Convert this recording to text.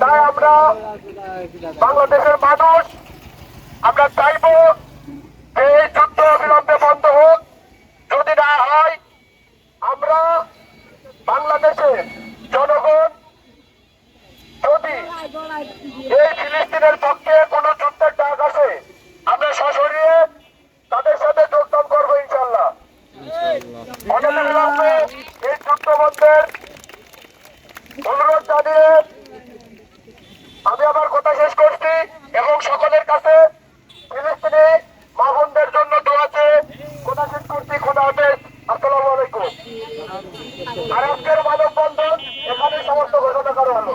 তাই আমরা বাংলাদেশের মানুষ আমরা চাইব যে এই যুদ্ধ অবিলম্বে বন্ধ হোক। যদি না হয় আমরা বাংলাদেশে জনগণ যদি এই ফিলিস্তিনের পক্ষে কোনো যুদ্ধের ডাক আসে আমরা সশরীরে তাদের সাথে যোগদান করব ইনশাল্লাহ। অনেক এই যুদ্ধ বন্ধের অনুরোধ জানিয়ে আমি আমার কথা শেষ করছি এবং সকলের কাছে ফিলিস্তিনি মা বোনদের জন্য দোয়াতে কথা শেষ করছি, খোদা হাফেজ। আসসালামু আলাইকুম। আর আজকের মানববন্ধন এখানে সমস্ত ঘটনা করা হলো